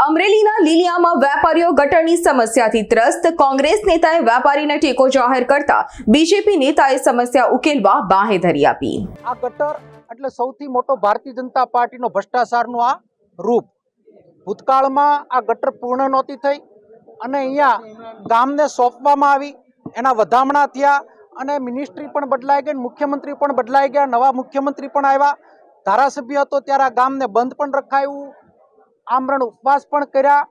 અમરેલીના લીલિયામાં વેપારીઓ ગટરની સમસ્યાથી ત્રસ્ત. કોંગ્રેસ નેતાએ વેપારીને ટેકો જાહેર કરતા બીજેપી નેતાએ સમસ્યા ઉકેલવા બાહેધરી આપી. આ ગટર એટલે સૌથી મોટો ભારતીય જનતા પાર્ટીનો ભ્રષ્ટાચારનું આ રૂપ. ભૂતકાળમાં આ ગટર પૂર્ણ નહોતી થઈ અને અહીંયા ગામને સોંપવામાં આવી. એના વધામણા થયા અને મિનિસ્ટ્રી પણ બદલાઈ ગઈ, મુખ્યમંત્રી પણ બદલાઈ ગયા, નવા મુખ્યમંત્રી પણ આવ્યા. ધારાસભ્ય હતો ત્યારે આ ગામને બંધ પણ રખાયું. આમરણ ઉપવાસ પણ કર્યા,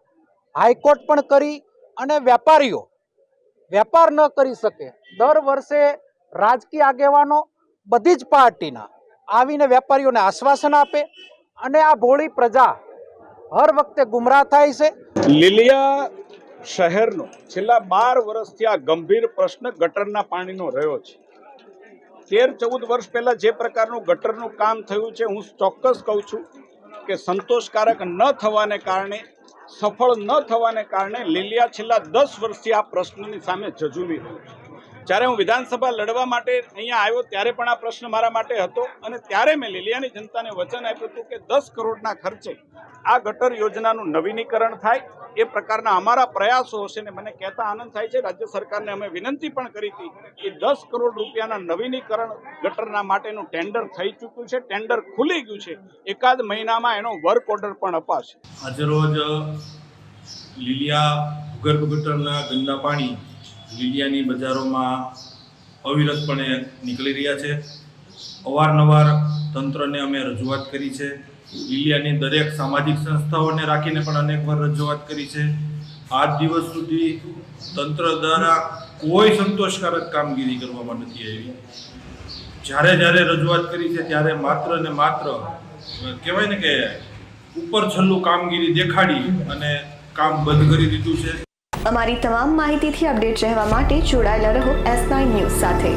હાઈકોર્ટ પણ કરી અને વેપારીઓ, વેપાર ન કરી શકે. દર વર્ષે રાજકીય આગેવાનો બધી જ પાર્ટીના આવીને વેપારીઓને આશ્વાસન આપે અને આ ભોળી પ્રજા હર વખતે ગુમરાહ થાય છે. લીલિયા શહેરનો છેલ્લા બાર વર્ષથી આ ગંભીર પ્રશ્ન ગટરના પાણીનો રહ્યો છે. તેર ચૌદ વર્ષ પહેલા જે પ્રકારનું ગટરનું કામ થયું છે, હું ચોક્કસ કહું છું કે સંતોષકારક ન થવાને કારણે, સફળ ન થવાને કારણે લીલિયા છેલ્લા દસ વર્ષથી આ પ્રશ્નની સામે જજુમી રહ્યું છે. જ્યારે હું વિધાનસભા લડવા માટે અહીંયા આવ્યો, ત્યારે પણ આ પ્રશ્ન મારા માટે હતો અને ત્યારે મેં લીલિયાની જનતાને વચન આપ્યું હતું કે દસ કરોડના ખર્ચે આ ગટર યોજનાનું નવીનીકરણ થાય, એ પ્રકારના અમારા પ્રયાસો હશે ને મને કહેતા આનંદ થાય છે. રાજ્ય સરકારને અમે વિનંતી પણ કરી હતી કે દસ કરોડ રૂપિયાના નવીનીકરણ ગટરના માટેનું ટેન્ડર થઈ ચૂક્યું છે, ટેન્ડર ખુલી ગયું છે. એકાદ મહિનામાં એનો વર્ક ઓર્ડર પણ અપાશે. આજરોજ લીલિયા ભૂગર્ભ ગટરના ગંદા પાણી લીલિયાની બજારોમાં અવિરતપણે નીકળી રહ્યા છે. અવારનવાર તંત્રને અમે રજૂઆત કરી છે લીલિયાની દરેક સામાજિક સંસ્થાઓને રાખીને પણ અનેકવાર રજૂઆત કરી છે. આજ દિવસ સુધી તંત્ર દ્વારા કોઈ સંતોષકારક કામગીરી કરવામાં નથી આવી. જ્યારે જ્યારે રજૂઆત કરી છે ત્યારે માત્ર ને માત્ર કહેવાય ને કે ઉપર છલ્લું કામગીરી દેખાડી અને કામ બંધ કરી દીધું છે. અમારી તમામ માહિતીથી અપડેટ રહેવા માટે જોડાયેલા રહો એસ નાઇન ન્યૂઝ સાથે.